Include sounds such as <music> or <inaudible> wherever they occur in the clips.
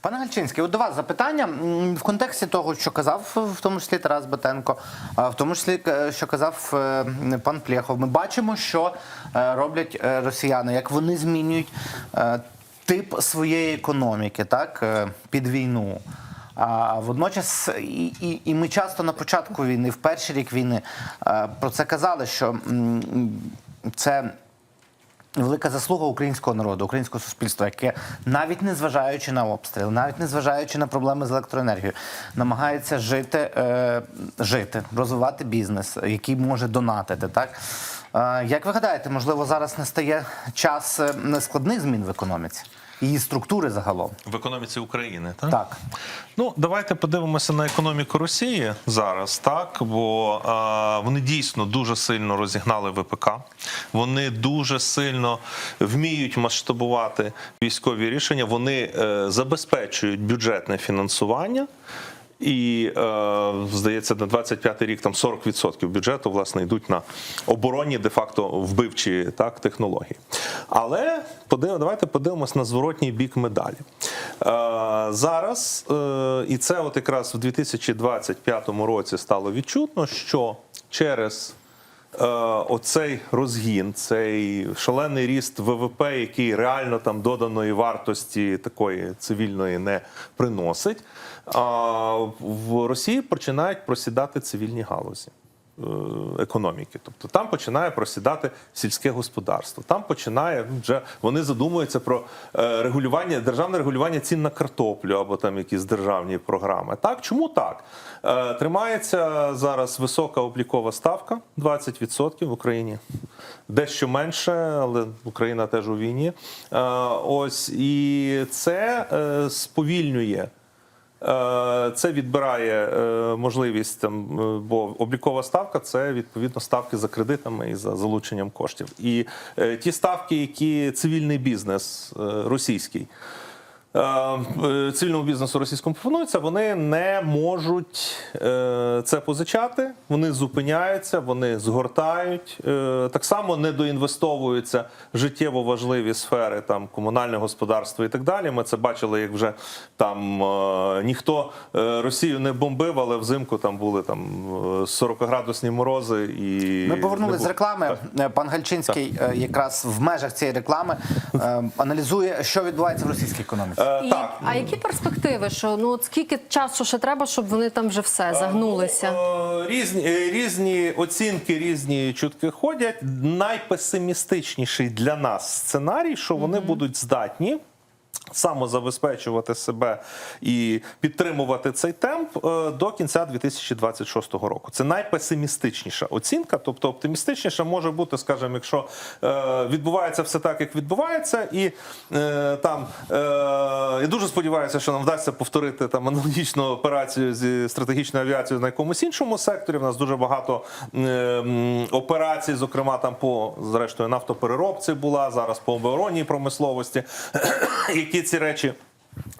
Пане Гальчинський, от до вас запитання в контексті того, що казав в тому числі Тарас Батенко, в тому числі е, що казав е, пан Плєхов. Ми бачимо, що е, роблять росіяни, як вони змінюють тип своєї економіки, так під війну. А водночас, і, і, і ми часто на початку війни, в перший рік війни, про це казали, що це велика заслуга українського народу, українського суспільства, яке навіть не зважаючи на обстріл, навіть не зважаючи на проблеми з електроенергією, намагається жити, е, жити, розвивати бізнес, який може донатити. Так як ви гадаєте, можливо, зараз настає час е, складних змін в економіці, її структури загалом? В економіці України, так? Так. Ну, давайте подивимося на економіку Росії зараз, так бо е, вони дійсно дуже сильно розігнали ВПК. Вони дуже сильно вміють масштабувати військові рішення. Вони е, забезпечують бюджетне фінансування. І е, здається, на 25-й рік там 40% бюджету власне йдуть на оборонні де-факто вбивчі так технології. Але подив, давайте подивимось на зворотній бік медалі. Е, зараз, е, і це от якраз в 2025 році стало відчутно, що через е, оцей розгін, цей шалений ріст ВВП, який реально там доданої вартості такої цивільної не приносить, в Росії починають просідати цивільні галузі. е, Економіки, тобто там починає просідати сільське господарство. Там починає ну, вже вони задумуються про е, регулювання, державне регулювання цін на картоплю або там якісь державні програми. Так, чому так? Е, Тримається зараз висока облікова ставка 20% в Україні. Дещо менше, але Україна теж у війні. Ось і це сповільнює. Е, Це відбирає е, можливість там, е, бо облікова ставка це відповідно ставки за кредитами і за залученням коштів. І ті ставки, які цивільний бізнес російський. Е, Цивільному бізнесу російському пропонується, вони не можуть е, це позичати, вони зупиняються, вони згортають. Е, Так само не доінвестовуються життєво важливі сфери, там комунальне господарство і так далі. Ми це бачили, як вже там ніхто Росію не бомбив, але взимку там були там е, 40-градусні морози. І Ми не повернулися з реклами. Е, Пан Гальчинський е, якраз в межах цієї реклами аналізує, що відбувається в російській економіці. Е, І, Так, а які перспективи? Що ну скільки часу ще треба, щоб вони там вже все загнулися? Ну, е, Різні, е, різні оцінки, різні чутки ходять. Найпесимістичніший для нас сценарій, що вони будуть здатні. Самозабезпечувати себе і підтримувати цей темп е, до кінця 2026 року. Це найпесимістичніша оцінка. Тобто оптимістичніша може бути, скажімо, якщо е, відбувається все так, як відбувається, і е, там я дуже сподіваюся, що нам вдасться повторити там аналогічну операцію зі стратегічною авіацією на якомусь іншому секторі. У нас дуже багато операцій, зокрема там по зрештою нафтопереробці була зараз по оборонній промисловості, <clears throat> які ці речі.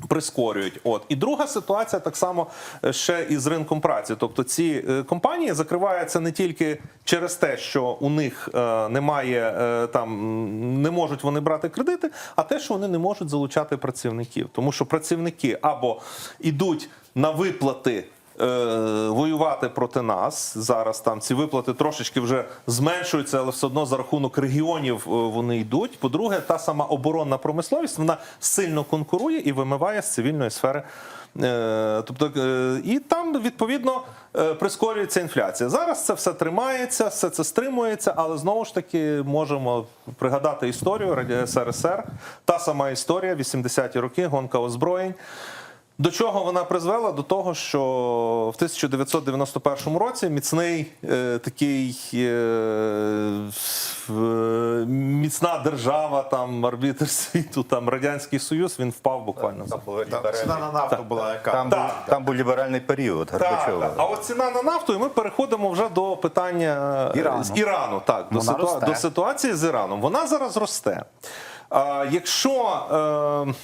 Прискорюють, от і друга ситуація так само е, ще із ринком праці. Тобто ці е, компанії закриваються не тільки через те, що у них е, немає там, не можуть вони брати кредити, а те, що вони не можуть залучати працівників, тому що працівники або йдуть на виплати. Е, Воювати проти нас зараз там ці виплати трошечки вже зменшуються, але все одно за рахунок регіонів е, вони йдуть. По-друге, та сама оборонна промисловість вона сильно конкурує і вимиває з цивільної сфери. Е, Тобто, і там відповідно прискорюється інфляція. Зараз це все тримається, все це стримується, але знову ж таки можемо пригадати історію СРСР. Та сама історія, 80-ті роки, гонка озброєнь. До чого вона призвела? До того, що в 1991 році міцний е, такий е, міцна держава, там арбітр світу, там радянський союз, він впав буквально за Ціна на нафту була яка? Там, Так, був, там був ліберальний період так, Горбачова. так. А от ціна на нафту, і ми переходимо вже до питання е, Ірану. з Ірану. Так, до, Вона ситуа- росте. до ситуації з Іраном. Вона зараз росте. А, якщо е,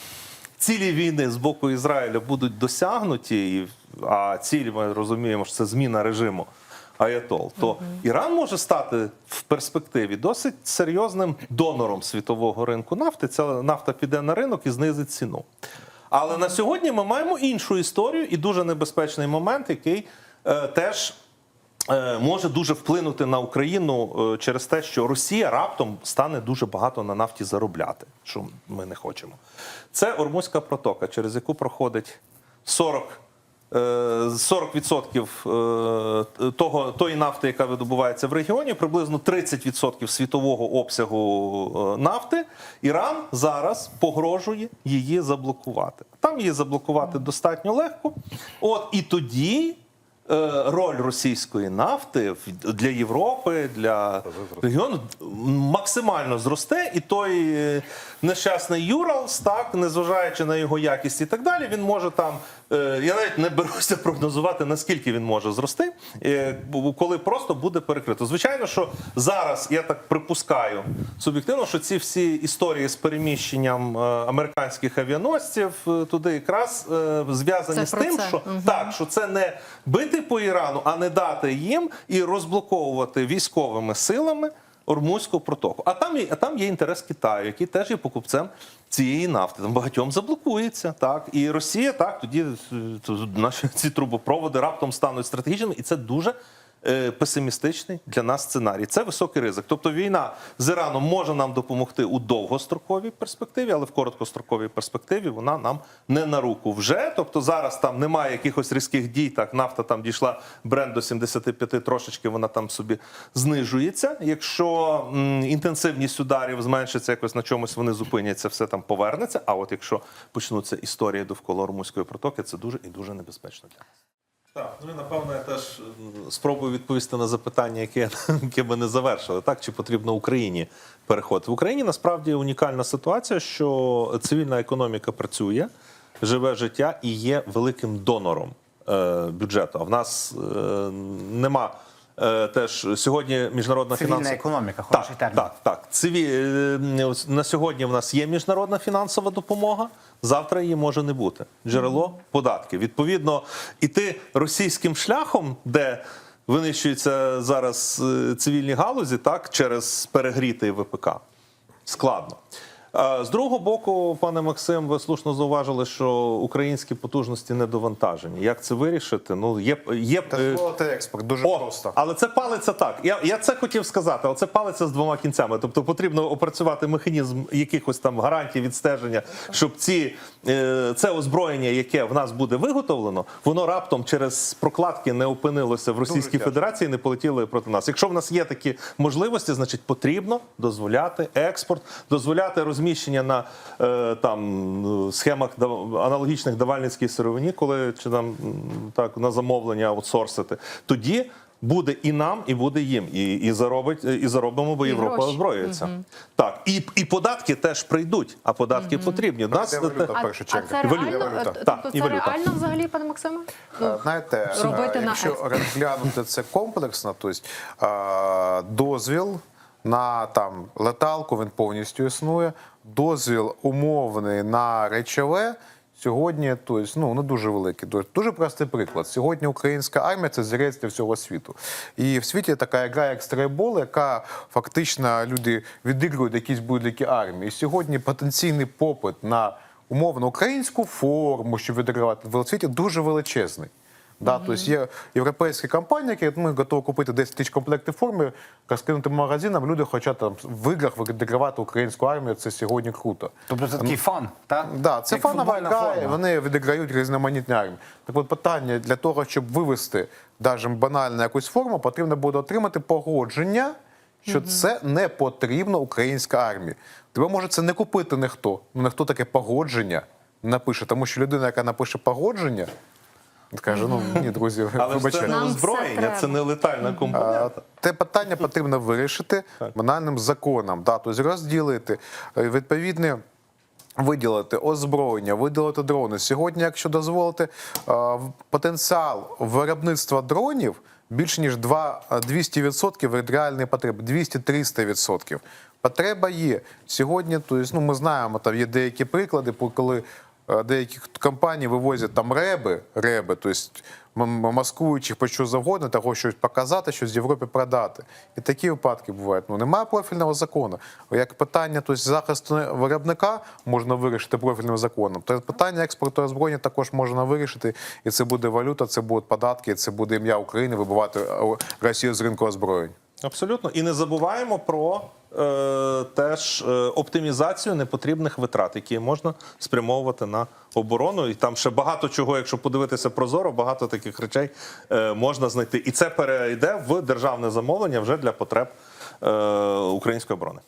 цілі війни з боку Ізраїля будуть досягнуті, а ціль ми розуміємо, що це зміна режиму. Аятол, то Іран може стати в перспективі досить серйозним донором світового ринку нафти. Ця нафта піде на ринок і знизить ціну. Але на сьогодні ми маємо іншу історію і дуже небезпечний момент, який е, теж може дуже вплинути на Україну е, через те, що Росія раптом стане дуже багато на нафті заробляти, що ми не хочемо. Це Ормузька протока, через яку проходить 40 е, 40% е, того, тої нафти, яка видобувається в регіоні, приблизно 30% світового обсягу е, нафти. Іран зараз погрожує її заблокувати. Там її заблокувати достатньо легко. От і тоді. Е, Роль російської нафти для Європи, для регіону максимально зросте, і той е, нещасний Юралс, так незважаючи на його якість і так далі, він може там. Е, Я навіть не беруся прогнозувати, наскільки він може зрости, е, коли просто буде перекрито. Звичайно, що зараз я так припускаю суб'єктивно, що ці всі історії з переміщенням е, американських авіаносців туди якраз зв'язані з тим, це. що так, що це не бити по Ірану, а не дати їм і розблоковувати військовими силами Ормузьку протоку. А там є, а там є інтерес Китаю, який теж є покупцем цієї нафти. Там багатьом заблокується. Так і Росія так тоді е, наші ці трубопроводи раптом стануть стратегічними, і це дуже. Е, Песимістичний для нас сценарій. Це високий ризик. Тобто війна з Іраном може нам допомогти у довгостроковій перспективі, але в короткостроковій перспективі вона нам не на руку вже. Тобто зараз там немає якихось різких дій. Так, нафта там дійшла бренд до 75, трошечки вона там собі знижується. Якщо інтенсивність ударів зменшиться, якось на чомусь вони зупиняться, все там повернеться. А от якщо почнуться історії довкола Ормузької протоки, це дуже і дуже небезпечно для нас. Так, ну і напевно я теж спробую відповісти на запитання, яке, <laughs> яке ми не завершили. Так, чи потрібно Україні переход? В Україні насправді унікальна ситуація, що цивільна економіка працює, живе життя і є великим донором е, бюджету. А в нас е, нема. Е, Теж сьогодні міжнародна Цивільна фінансова економіка, хороший так, термін. Так, так. Циві... е, На сьогодні в нас є міжнародна фінансова допомога. Завтра її може не бути. Джерело податки. Відповідно, іти російським шляхом, де винищуються зараз е, цивільні галузі, так через перегрітий ВПК. Складно. З другого боку, пане Максим, ви слушно зауважили, що українські потужності недовантажені. Як це вирішити? Ну є є Та експорт дуже о, просто. але це палиться так. Я, я це хотів сказати, але це палиться з двома кінцями. Тобто потрібно опрацювати механізм якихось там гарантій відстеження, щоб ці е, це озброєння, яке в нас буде виготовлено, воно раптом через прокладки не опинилося в Російській. Федерації, не полетіло проти нас. Якщо в нас є такі можливості, значить потрібно дозволяти експорт, дозволяти розміщення на е, там е, схемах аналогічних давальницькій сировині, коли чи там так на замовлення аутсорсити. Тоді буде і нам, і буде їм, і, і заробить, і заробимо, бо І Європа гроші. озброюється. Так, і, і податки теж прийдуть, а податки потрібні. Нас Це валюта, А, а це валюта. реально, Валюта. е, Так, тобто і це валюта. реально взагалі, пане Максиме? Е, Знаєте, робити е, на якщо експорт. розглянути це комплексно, то есть, е, дозвіл на там леталку він повністю існує. Дозвіл умовний на речове. Сьогодні, то есть, ну не дуже великий. Дуже- Дуже простий приклад. Сьогодні українська армія це зірець всього світу. І в світі така гра як стрейбол, яка фактично люди відігрують якісь будь-які армії. І сьогодні потенційний попит на умовно українську форму, щоб відігравати в світі, дуже величезний. Да, тобто є європейські компанії, які ну, готові купити 10 тисяч комплектів форми, розкинути магазинам, люди хочуть там в іграх відігравати українську армію, це сьогодні круто. Тобто це такий фан, так? Да, це фанова гра, і вони відіграють різноманітні армії. Так от питання для того, щоб вивести навіть банальну якусь форму, потрібно буде отримати погодження, що це не потрібно українська армії. Тебе може це не купити ніхто. Ну ніхто таке погодження напише, тому що людина, яка напише погодження, каже: ну ні, друзі, Але ж це вибачайте. не Нам все озброєння, треба. це не летальна компонента. Те питання потрібно вирішити банальним законом. Да, тобто розділити е, відповідне. Виділити озброєння, виділити дрони. Сьогодні, якщо дозволити, е, в- потенціал виробництва дронів більше ніж 2, е, 200% від реальної потреби, 200-300%. Потреба є. Сьогодні, тобто, ну, ми знаємо, там є деякі приклади, по- коли е, деякі компанії вивозять там реби, реби, тобто м- м- маскуючи по що завгодно, того щось показати, щось в Європі продати. І такі випадки бувають. Ну немає профільного закону. Як питання тобто, захисту виробника можна вирішити профільним законом, то питання експорту озброєння також можна вирішити, і це буде валюта, це будуть податки, це буде ім'я України вибивати е, Росію з ринку озброєнь. Абсолютно. І не забуваємо про е, теж е, оптимізацію непотрібних витрат, які можна спрямовувати на оборону. І там ще багато чого, якщо подивитися прозоро, багато таких речей е, можна знайти. І це перейде в державне замовлення вже для потреб е, української оборони.